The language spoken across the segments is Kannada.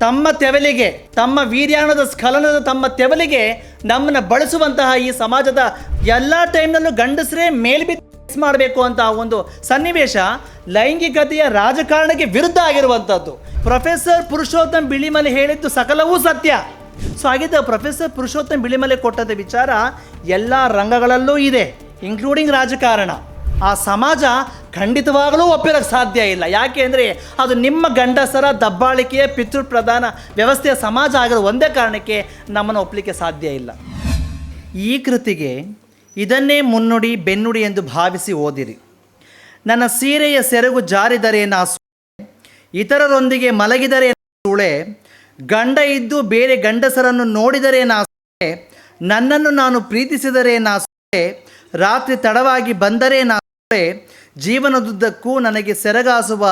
ತಮ್ಮ ತೆವಲಿಗೆ, ತಮ್ಮ ವೀರ್ಯಾಣದ ಸ್ಖಲನದ ತಮ್ಮ ತೆವಲಿಗೆ ನಮ್ಮನ್ನು ಬಳಸುವಂತಹ ಈ ಸಮಾಜದ ಎಲ್ಲ ಟೈಮ್ನಲ್ಲೂ ಗಂಡಸರೇ ಮೇಲ್ಬಿದ್ದು ಮಾಡಬೇಕು ಅಂತ ಒಂದು ಸನ್ನಿವೇಶ ಲೈಂಗಿಕತೆಯ ರಾಜಕಾರಣಕ್ಕೆ ವಿರುದ್ಧ ಆಗಿರುವಂಥದ್ದು. ಪ್ರೊಫೆಸರ್ ಪುರುಷೋತ್ತಮ್ ಬಿಳಿಮಲೆ ಹೇಳಿದ್ದು ಸಕಲವೂ ಸತ್ಯ. ಸೊ ಹಾಗಿದ್ದ ಪ್ರೊಫೆಸರ್ ಪುರುಷೋತ್ತಮ್ ಬಿಳಿಮಲೆ ಕೊಟ್ಟದ ವಿಚಾರ ಎಲ್ಲ ರಂಗಗಳಲ್ಲೂ ಇದೆ ಇನ್ಕ್ಲೂಡಿಂಗ್ ರಾಜಕಾರಣ. ಆ ಸಮಾಜ ಖಂಡಿತವಾಗಲೂ ಒಪ್ಪಿರೋಕ್ಕೆ ಸಾಧ್ಯ ಇಲ್ಲ. ಯಾಕೆ ಅಂದರೆ ಅದು ನಿಮ್ಮ ಗಂಡಸರ ದಬ್ಬಾಳಿಕೆಯ ಪಿತೃ ಪ್ರಧಾನ ವ್ಯವಸ್ಥೆಯ ಸಮಾಜ ಆಗಿರೋ ಒಂದೇ ಕಾರಣಕ್ಕೆ ನಮ್ಮನ್ನು ಒಪ್ಪಲಿಕ್ಕೆ ಸಾಧ್ಯ ಇಲ್ಲ. ಈ ಕೃತಿಗೆ ಇದನ್ನೇ ಮುನ್ನುಡಿ ಬೆನ್ನುಡಿ ಎಂದು ಭಾವಿಸಿ ಓದಿರಿ. ನನ್ನ ಸೀರೆಯ ಸೆರಗು ಜಾರಿದರೆ ನಾ ಸೂಳೆ, ಇತರರೊಂದಿಗೆ ಮಲಗಿದರೆ ಸೂಳೆ ಗಂಡ ಇದ್ದು ಬೇರೆ ಗಂಡಸರನ್ನು ನೋಡಿದರೆ ನಾ ಸೂಳೆ ನನ್ನನ್ನು ನಾನು ಪ್ರೀತಿಸಿದರೆ ನಾ ಸೂಳೆ ರಾತ್ರಿ ತಡವಾಗಿ ಬಂದರೆ ನಾ ಜೀವನದುದ್ದಕ್ಕೂ ನನಗೆ ಸೆರಗಾಸುವ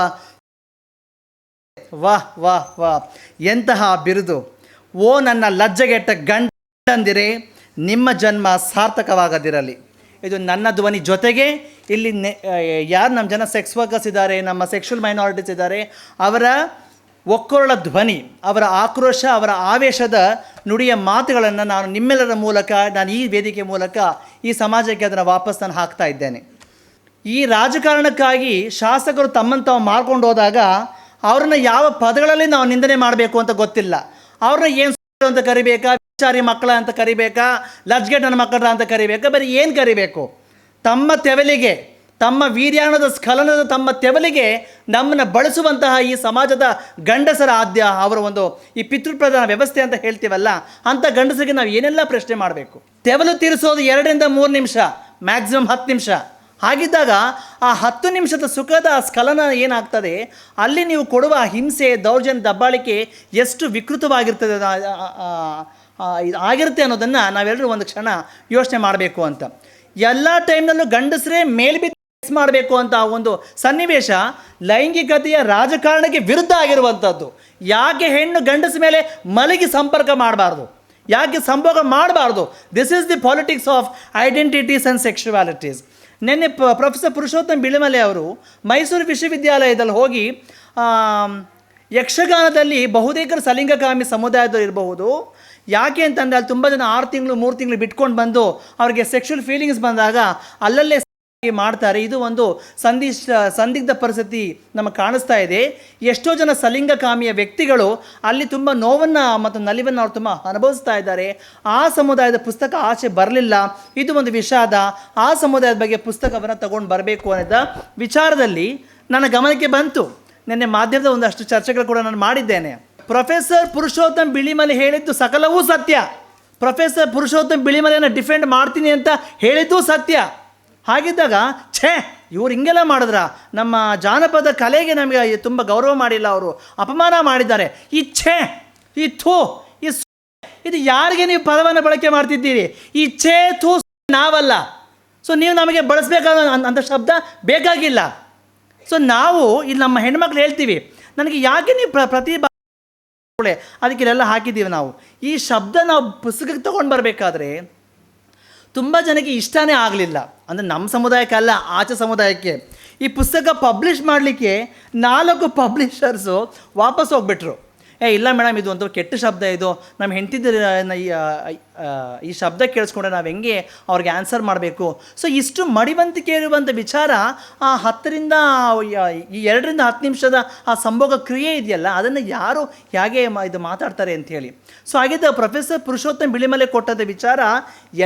ವಾಹ್ ವಾಹ್ ವಾ, ಎಂತಹ ಬಿರುದು. ಓ ನನ್ನ ಲಜ್ಜೆಗೆಟ್ಟ ಗಂಡಂದಿರೆ, ನಿಮ್ಮ ಜನ್ಮ ಸಾರ್ಥಕವಾಗದಿರಲಿ. ಇದು ನನ್ನ ಧ್ವನಿ ಜೊತೆಗೆ ಇಲ್ಲಿ ಯಾರು ನಮ್ಮ ಜನ ಸೆಕ್ಸ್ ವರ್ಕರ್ಸ್ ಇದ್ದಾರೆ, ನಮ್ಮ ಸೆಕ್ಷುವಲ್ ಮೈನಾರಿಟೀಸ್ ಇದ್ದಾರೆ, ಅವರ ಒಕ್ಕೊರಳ ಧ್ವನಿ, ಅವರ ಆಕ್ರೋಶ, ಅವರ ಆವೇಶದ ನುಡಿಯ ಮಾತುಗಳನ್ನು ನಾನು ನಿಮ್ಮೆಲ್ಲರ ಮೂಲಕ, ನಾನು ಈ ವೇದಿಕೆ ಮೂಲಕ ಈ ಸಮಾಜಕ್ಕೆ ಅದನ್ನು ವಾಪಸ್ ನಾನು ಹಾಕ್ತಾ ಇದ್ದೇನೆ. ಈ ರಾಜಕಾರಣಕ್ಕಾಗಿ ಶಾಸಕರು ತಮ್ಮನ್ನು ತಾವು ಮಾರ್ಕೊಂಡು ಹೋದಾಗ ಅವ್ರನ್ನ ಯಾವ ಪದಗಳಲ್ಲಿ ನಾವು ನಿಂದನೆ ಮಾಡಬೇಕು ಅಂತ ಗೊತ್ತಿಲ್ಲ. ಅವ್ರನ್ನ ಏನು ಅಂತ ಕರಿಬೇಕಾ? ವಿಚಾರಿ ಮಕ್ಕಳ ಅಂತ ಕರಿಬೇಕಾ? ಲಜ್ಗೆ ನನ್ನ ಮಕ್ಕಳ ಅಂತ ಕರಿಬೇಕಾ? ಬರೀ ಏನು ಕರಿಬೇಕು? ತಮ್ಮ ತೆವಲಿಗೆ, ತಮ್ಮ ವೀರ್ಯಾಣದ ಸ್ಖಲನದ ತಮ್ಮ ತೆವಲಿಗೆ ನಮ್ಮನ್ನು ಬಳಸುವಂತಹ ಈ ಸಮಾಜದ ಗಂಡಸರ ಆದ್ಯ ಅವರ ಒಂದು ಈ ಪಿತೃಪ್ರಧಾನ ವ್ಯವಸ್ಥೆ ಅಂತ ಹೇಳ್ತೀವಲ್ಲ ಅಂಥ ಗಂಡಸರಿಗೆ ನಾವು ಏನೆಲ್ಲ ಪ್ರಶ್ನೆ ಮಾಡಬೇಕು? ತೆವಲು ತೀರಿಸೋದು ಎರಡರಿಂದ ಮೂರು ನಿಮಿಷ ಮ್ಯಾಕ್ಸಿಮಮ್ ಹತ್ತು ನಿಮಿಷ. ಹಾಗಿದ್ದಾಗ ಆ ಹತ್ತು ನಿಮಿಷದ ಸುಖದ ಸ್ಖಲನ ಏನಾಗ್ತದೆ? ಅಲ್ಲಿ ನೀವು ಕೊಡುವ ಹಿಂಸೆ, ದೌರ್ಜನ್ಯ, ದಬ್ಬಾಳಿಕೆ ಎಷ್ಟು ವಿಕೃತವಾಗಿರ್ತದೆ ಆಗಿರುತ್ತೆ ಅನ್ನೋದನ್ನು ನಾವೆಲ್ಲರೂ ಒಂದು ಕ್ಷಣ ಯೋಚನೆ ಮಾಡಬೇಕು ಅಂತ. ಎಲ್ಲ ಟೈಮ್ನಲ್ಲೂ ಗಂಡಸರೇ ಮಿಸ್ ಮಾಡಬೇಕು ಅಂತ ಒಂದು ಸನ್ನಿವೇಶ ಲೈಂಗಿಕತೆಯ ರಾಜಕಾರಣಕ್ಕೆ ವಿರುದ್ಧ ಆಗಿರುವಂಥದ್ದು. ಯಾಕೆ ಹೆಣ್ಣು ಗಂಡಸ ಮೇಲೆ ಮಲಗಿ ಸಂಪರ್ಕ ಮಾಡಬಾರ್ದು? ಯಾಕೆ ಸಂಭೋಗ ಮಾಡಬಾರ್ದು? This is the politics of identities and sexualities ನಿನ್ನೆ ಪ್ರೊಫೆಸರ್ ಪುರುಷೋತ್ತಮ್ ಬಿಳಿಮಲೆ ಅವರು ಮೈಸೂರು ವಿಶ್ವವಿದ್ಯಾಲಯದಲ್ಲಿ ಹೋಗಿ ಯಕ್ಷಗಾನದಲ್ಲಿ ಬಹುತೇಕರು ಸಲಿಂಗಕಾಮಿ ಸಮುದಾಯದವರು ಇರಬಹುದು. ಯಾಕೆ ಅಂತಂದರೆ ಅಲ್ಲಿ ತುಂಬ ಜನ ಆರು ತಿಂಗಳು, ಮೂರು ತಿಂಗಳು ಬಿಟ್ಕೊಂಡು ಬಂದು ಅವರಿಗೆ ಸೆಕ್ಷುವಲ್ ಫೀಲಿಂಗ್ಸ್ ಬಂದಾಗ ಅಲ್ಲಲ್ಲೇ ಮಾಡ್ತಾರೆ. ಇದು ಒಂದು ಸಂದಿಶ್ ಸಂದಿಗ್ಧ ಪರಿಸ್ಥಿತಿ ನಮಗೆ ಕಾಣಿಸ್ತಾ ಇದೆ. ಎಷ್ಟೋ ಜನ ಸಲಿಂಗಕಾಮಿಯ ವ್ಯಕ್ತಿಗಳು ಅಲ್ಲಿ ತುಂಬ ನೋವನ್ನು ಮತ್ತು ನಲಿವನ್ನು ಅವರು ತುಂಬ ಅನುಭವಿಸ್ತಾ ಇದ್ದಾರೆ. ಆ ಸಮುದಾಯದ ಪುಸ್ತಕ ಆಚೆ ಬರಲಿಲ್ಲ. ಇದು ಒಂದು ವಿಷಾದ. ಆ ಸಮುದಾಯದ ಬಗ್ಗೆ ಪುಸ್ತಕವನ್ನು ತಗೊಂಡು ಬರಬೇಕು ಅನ್ನೋದ ವಿಚಾರದಲ್ಲಿ ನನ್ನ ಗಮನಕ್ಕೆ ಬಂತು. ನಿನ್ನೆ ಮಾಧ್ಯಮದ ಒಂದಷ್ಟು ಚರ್ಚೆಗಳು ಕೂಡ ನಾನು ಮಾಡಿದ್ದೇನೆ. ಪ್ರೊಫೆಸರ್ ಪುರುಷೋತ್ತಮ್ ಬಿಳಿಮಲೆ ಹೇಳಿದ್ದು ಸಕಲವೂ ಸತ್ಯ. ಪ್ರೊಫೆಸರ್ ಪುರುಷೋತ್ತಮ್ ಬಿಳಿಮಲೆಯನ್ನು ಡಿಫೆಂಡ್ ಮಾಡ್ತೀನಿ ಅಂತ ಹೇಳಿದ್ದು ಸತ್ಯ. ಹಾಗಿದ್ದಾಗ, ಛೇ, ಇವ್ರು ಹಿಂಗೆಲ್ಲ ಮಾಡಿದ್ರ? ನಮ್ಮ ಜಾನಪದ ಕಲೆಗೆ ನಮಗೆ ತುಂಬ ಗೌರವ ಮಾಡಿಲ್ಲ ಅವರು. ಅಪಮಾನ ಮಾಡಿದ್ದಾರೆ. ಈ ಛೇ, ಈ ಥೂ, ಈ ಇದು ಯಾರಿಗೆ ನೀವು ಪದವನ್ನು ಬಳಕೆ ಮಾಡ್ತಿದ್ದೀರಿ? ಈ ಛೇ, ಥೂ ನಾವಲ್ಲ. ಸೊ ನೀವು ನಮಗೆ ಬಳಸಬೇಕಾದ ಅಂಥ ಶಬ್ದ ಬೇಕಾಗಿಲ್ಲ. ಸೊ ನಾವು ಇಲ್ಲಿ ನಮ್ಮ ಹೆಣ್ಮಕ್ಳು ಹೇಳ್ತೀವಿ, ನನಗೆ ಯಾಕೆ ನೀವು ಪ್ರ, ಪ್ರತಿ ಅದಕ್ಕೆ ಇಲ್ಲೆಲ್ಲ ಹಾಕಿದ್ದೀವಿ ನಾವು. ಈ ಶಬ್ದ ನಾವು ಪುಸ್ತಕಕ್ಕೆ ತೊಗೊಂಡು ಬರಬೇಕಾದ್ರೆ, ತುಂಬ ಜನಕ್ಕೆ ಇಷ್ಟನೇ ಆಗಲಿಲ್ಲ. ಅಂದರೆ ನಮ್ಮ ಸಮುದಾಯಕ್ಕೆ ಅಲ್ಲ, ಆಚೆ ಸಮುದಾಯಕ್ಕೆ. ಈ ಪುಸ್ತಕ ಪಬ್ಲಿಷ್ ಮಾಡಲಿಕ್ಕೆ ನಾಲ್ಕು ಪಬ್ಲಿಷರ್ಸು ವಾಪಸ್ ಹೋಗ್ಬಿಟ್ರು. ಏ, ಇಲ್ಲ ಮೇಡಮ್, ಇದು ಒಂಥರ ಕೆಟ್ಟ ಶಬ್ದ ಇದು. ನಮ್ಮ ಹೆಂಡತಿದ್ದ ಈ ಶಬ್ದ ಕೇಳಿಸ್ಕೊಂಡ್ರೆ ನಾವು ಹೆಂಗೆ ಅವ್ರಿಗೆ ಆನ್ಸರ್ ಮಾಡಬೇಕು? ಸೊ ಇಷ್ಟು ಮಡಿವಂತಿಕೆ ಇರುವಂಥ ವಿಚಾರ ಆ ಹತ್ತರಿಂದ ಈ ಎರಡರಿಂದ ಹತ್ತು ನಿಮಿಷದ ಆ ಸಂಭೋಗ ಕ್ರಿಯೆ ಇದೆಯಲ್ಲ, ಅದನ್ನು ಯಾರು ಹೇಗೆ ಇದು ಮಾತಾಡ್ತಾರೆ ಅಂಥೇಳಿ ಸೊ ಹಾಗಿದ್ದ ಪ್ರೊಫೆಸರ್ ಪುರುಷೋತ್ತಮ್ ಬಿಳಿಮಲೆ ಕೊಟ್ಟದ ವಿಚಾರ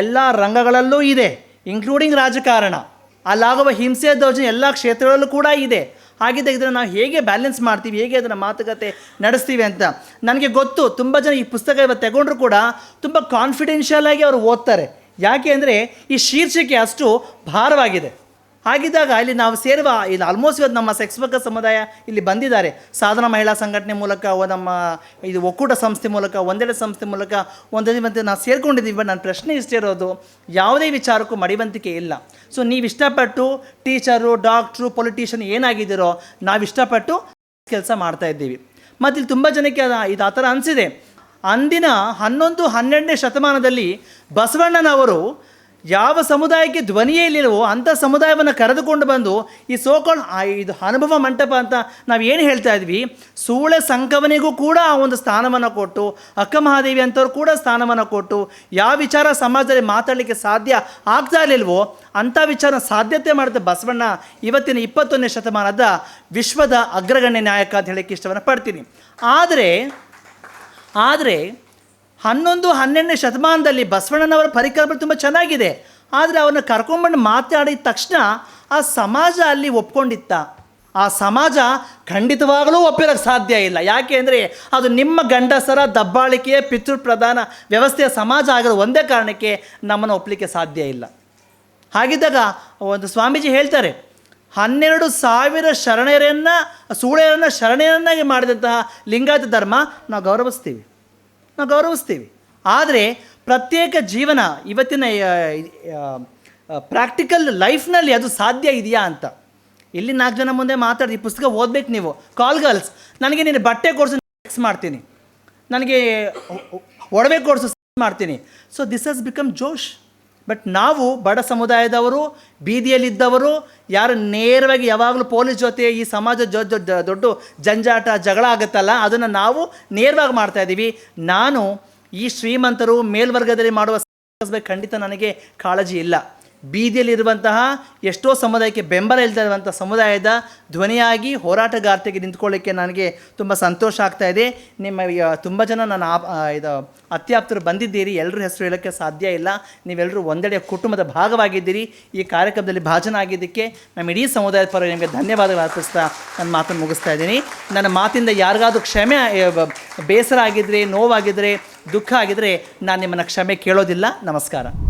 ಎಲ್ಲ ರಂಗಗಳಲ್ಲೂ ಇದೆ. ಇನ್ಕ್ಲೂಡಿಂಗ್ ರಾಜಕಾರಣ. ಅಲ್ಲಾಗುವ ಹಿಂಸೆ ದೌರ್ಜನ್ಯ ಎಲ್ಲ ಕ್ಷೇತ್ರಗಳಲ್ಲೂ ಕೂಡ ಇದೆ. ಹಾಗಿದ್ದಾಗ ಇದನ್ನು ನಾವು ಹೇಗೆ ಬ್ಯಾಲೆನ್ಸ್ ಮಾಡ್ತೀವಿ, ಹೇಗೆ ಅದನ್ನು ಮಾತುಕತೆ ನಡೆಸ್ತೀವಿ ಅಂತ ನನಗೆ ಗೊತ್ತು. ತುಂಬ ಜನ ಈ ಪುಸ್ತಕ ಇವತ್ತು ತಗೊಂಡ್ರು ಕೂಡ ತುಂಬ ಕಾನ್ಫಿಡೆನ್ಷಿಯಲ್ ಆಗಿ ಅವರು ಓದ್ತಾರೆ. ಯಾಕೆ ಅಂದರೆ ಈ ಶೀರ್ಷಿಕೆ ಅಷ್ಟು ಭಾರವಾಗಿದೆ. ಹಾಗಿದ್ದಾಗ ಇಲ್ಲಿ ನಾವು ಸೇರುವ ಇಲ್ಲಿ ಆಲ್ಮೋಸ್ಟ್ ಇವತ್ತು ನಮ್ಮ ಸೆಕ್ಸ್ ವರ್ಕರ್ ಸಮುದಾಯ ಇಲ್ಲಿ ಬಂದಿದ್ದಾರೆ. ಸಾಧನ ಮಹಿಳಾ ಸಂಘಟನೆ ಮೂಲಕ ನಮ್ಮ ಇದು ಒಕ್ಕೂಟ ಸಂಸ್ಥೆ ಮೂಲಕ, ಒಂದೆರಡು ಸಂಸ್ಥೆ ಮೂಲಕ, ಒಂದೇ ಮತ್ತೆ ನಾವು ಸೇರ್ಕೊಂಡಿದ್ದೀವಿ. ಬಟ್ ನನ್ನ ಪ್ರಶ್ನೆ ಇಷ್ಟೇ ಇರೋದು, ಯಾವುದೇ ವಿಚಾರಕ್ಕೂ ಮಡಿವಂತಿಕೆ ಇಲ್ಲ. ಸೊ ನೀವು ಇಷ್ಟಪಟ್ಟು ಟೀಚರು ಡಾಕ್ಟ್ರು ಪೊಲಿಟಿಷಿಯನ್ ಏನಾಗಿದ್ದೀರೋ, ನಾವು ಇಷ್ಟಪಟ್ಟು ಕೆಲಸ ಮಾಡ್ತಾ ಇದ್ದೀವಿ. ಮತ್ತು ಇಲ್ಲಿ ತುಂಬ ಜನಕ್ಕೆ ಇದು ಆ ಥರ ಅನಿಸಿದೆ. ಅಂದಿನ ಹನ್ನೊಂದು, ಹನ್ನೆರಡನೇ ಶತಮಾನದಲ್ಲಿ ಬಸವಣ್ಣನವರು ಯಾವ ಸಮುದಾಯಕ್ಕೆ ಧ್ವನಿಯೇ ಇಲ್ಲಿಲ್ವೋ ಅಂಥ ಸಮುದಾಯವನ್ನು ಕರೆದುಕೊಂಡು ಬಂದು ಈ ಸೋಕೊಂಡು ಇದು ಅನುಭವ ಮಂಟಪ ಅಂತ ನಾವು ಏನು ಹೇಳ್ತಾ ಇದ್ವಿ? ಸೂಳೆ ಸಂಕವನಿಗೂ ಕೂಡ ಆ ಒಂದು ಸ್ಥಾನವನ್ನು ಕೊಟ್ಟು, ಅಕ್ಕ ಮಹಾದೇವಿ ಅಂಥವ್ರು ಕೂಡ ಸ್ಥಾನವನ್ನು ಕೊಟ್ಟು, ಯಾವ ವಿಚಾರ ಸಮಾಜದಲ್ಲಿ ಮಾತಾಡಲಿಕ್ಕೆ ಸಾಧ್ಯ ಆಗ್ತಾ ಇರಲಿಲ್ವೋ ಅಂಥ ವಿಚಾರ ಸಾಧ್ಯತೆ ಮಾಡಿದ ಬಸವಣ್ಣ ಇವತ್ತಿನ ಇಪ್ಪತ್ತೊಂದನೇ ಶತಮಾನದ ವಿಶ್ವದ ಅಗ್ರಗಣ್ಯ ನಾಯಕ ಅಂತ ಹೇಳಕ್ಕೆ ಇಷ್ಟವನ್ನು ಪಡ್ತೀನಿ. ಆದರೆ ಆದರೆ ಹನ್ನೊಂದು, ಹನ್ನೆರಡನೇ ಶತಮಾನದಲ್ಲಿ ಬಸವಣ್ಣನವರ ಪರಿಕಲ್ಪನೆ ತುಂಬ ಚೆನ್ನಾಗಿದೆ. ಆದರೆ ಅವನ್ನ ಕರ್ಕೊಂಬಂದು ಮಾತಾಡಿದ ತಕ್ಷಣ ಆ ಸಮಾಜ ಅಲ್ಲಿ ಒಪ್ಕೊಂಡಿತ್ತ. ಆ ಸಮಾಜ ಖಂಡಿತವಾಗಲೂ ಒಪ್ಪಿರೋಕ್ಕೆ ಸಾಧ್ಯ ಇಲ್ಲ. ಯಾಕೆ ಅಂದರೆ ಅದು ನಿಮ್ಮ ಗಂಡಸರ ದಬ್ಬಾಳಿಕೆಯ ಪಿತೃ ಪ್ರಧಾನ ವ್ಯವಸ್ಥೆಯ ಸಮಾಜ ಆಗಿರೋ ಒಂದೇ ಕಾರಣಕ್ಕೆ ನಮ್ಮನ್ನು ಒಪ್ಪಲಿಕ್ಕೆ ಸಾಧ್ಯ ಇಲ್ಲ. ಹಾಗಿದ್ದಾಗ ಒಂದು ಸ್ವಾಮೀಜಿ ಹೇಳ್ತಾರೆ, ಹನ್ನೆರಡು ಸಾವಿರ ಶರಣೆಯರನ್ನು, ಸೂಳೆಯರನ್ನು ಶರಣೆಯರನ್ನಾಗಿ ಮಾಡಿದಂತಹ ಲಿಂಗಾಯತ ಧರ್ಮ ನಾವು ಗೌರವಿಸ್ತೀವಿ. ನಾವು ಗೌರವಿಸ್ತೀವಿ. ಆದರೆ ಪ್ರತ್ಯೇಕ ಜೀವನ ಇವತ್ತಿನ ಪ್ರಾಕ್ಟಿಕಲ್ ಲೈಫ್ನಲ್ಲಿ ಅದು ಸಾಧ್ಯ ಇದೆಯಾ ಅಂತ. ಇಲ್ಲಿ ನಾಲ್ಕು ಜನ ಮುಂದೆ ಮಾತಾಡಿ ಈ ಪುಸ್ತಕ ಓದ್ಬೇಕು ನೀವು. ಕಾಲ್ ಗರ್ಲ್ಸ್ ನನಗೆ ನೀನು ಬಟ್ಟೆ ಕೊಡಿಸು ಸೆಕ್ಸ್ ಮಾಡ್ತೀನಿ. ನನಗೆ ಒಡವೆ ಕೊಡಿಸು ಮಾಡ್ತೀನಿ. So this has become Josh. But ನಾವು ಬಡ ಸಮುದಾಯದವರು, ಬೀದಿಯಲ್ಲಿದ್ದವರು, ಯಾರು ನೇರವಾಗಿ ಯಾವಾಗಲೂ ಪೊಲೀಸ್ ಜೊತೆ ಈ ಸಮಾಜ ಜೊ ದೊಡ್ಡ ಜಂಜಾಟ, ಜಗಳ ಆಗುತ್ತಲ್ಲ, ಅದನ್ನು ನಾವು ನೇರವಾಗಿ ಮಾಡ್ತಾ ಇದ್ದೀವಿ. ನಾನು ಈ ಶ್ರೀಮಂತರು ಮೇಲ್ವರ್ಗದಲ್ಲಿ ಮಾಡುವ ಖಂಡಿತ ನನಗೆ ಕಾಳಜಿ ಇಲ್ಲ. ಬೀದಿಯಲ್ಲಿರುವಂತಹ ಎಷ್ಟೋ ಸಮುದಾಯಕ್ಕೆ ಬೆಂಬಲ ಇರುವಂಥ ಸಮುದಾಯದ ಧ್ವನಿಯಾಗಿ ಹೋರಾಟಗಾರ್ತೆಗೆ ನಿಂತ್ಕೊಳ್ಳಿಕ್ಕೆ ನನಗೆ ತುಂಬ ಸಂತೋಷ ಆಗ್ತಾ ಇದೆ. ನಿಮ್ಮ ತುಂಬ ಜನ ನಾನು ಆ, ಇದು ಅತ್ಯಾಪ್ತರು ಬಂದಿದ್ದೀರಿ. ಎಲ್ಲರೂ ಹೆಸರು ಹೇಳೋಕ್ಕೆ ಸಾಧ್ಯ ಇಲ್ಲ. ನೀವೆಲ್ಲರೂ ಒಂದೆಡೆ ಕುಟುಂಬದ ಭಾಗವಾಗಿದ್ದೀರಿ. ಈ ಕಾರ್ಯಕ್ರಮದಲ್ಲಿ ಭಾಜನಾಗಿದ್ದಕ್ಕೆ ನಮ್ಮ ಇಡೀ ಸಮುದಾಯದ ಪರ ನಿಮಗೆ ಧನ್ಯವಾದಗಳು ಅರ್ಪಿಸ್ತಾ ನನ್ನ ಮಾತನ್ನು ಮುಗಿಸ್ತಾ ಇದ್ದೀನಿ. ನನ್ನ ಮಾತಿಂದ ಯಾರಿಗಾದ್ರೂ ಕ್ಷಮೆ ಬೇಸರ ಆಗಿದ್ದರೆ ನೋವಾಗಿದ್ದರೆ ದುಃಖ ಆಗಿದ್ದರೆ ನಾನು ನಿಮ್ಮನ್ನು ಕ್ಷಮೆ ಕೇಳೋದಿಲ್ಲ. ನಮಸ್ಕಾರ.